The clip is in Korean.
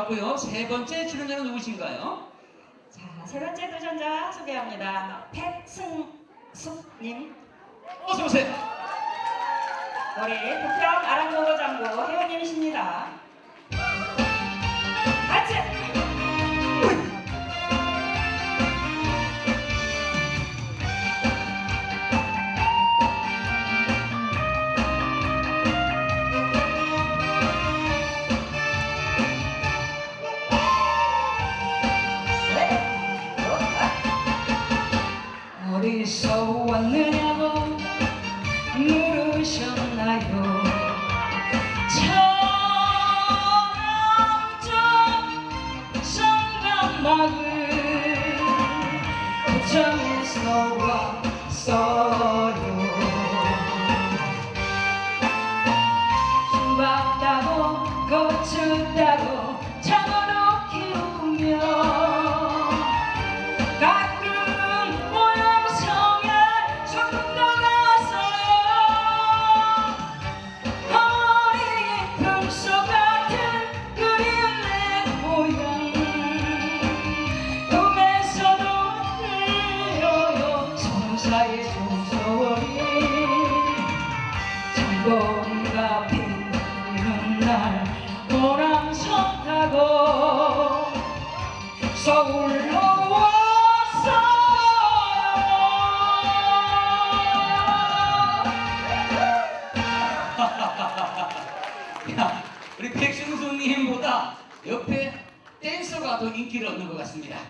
들어갔고요. 세 번째 출연자는 누구신가요? 자, 세 번째 도전자 소개합니다. 백승숙님, 어서 오세요. 우리 부평 아랑노고 장고 회원님이십니다. 어디서 왔느냐고 물으셨나요? 천암점 성남마을 고창에서 왔어요. 수박 따고 고추 따고 장어로 성사의 소소리 장보리가 피는 날 모랑성 타고 서울로 왔어요 야, 우리 백승수님보다 옆에 댄서가 더 인기를 얻는 것 같습니다.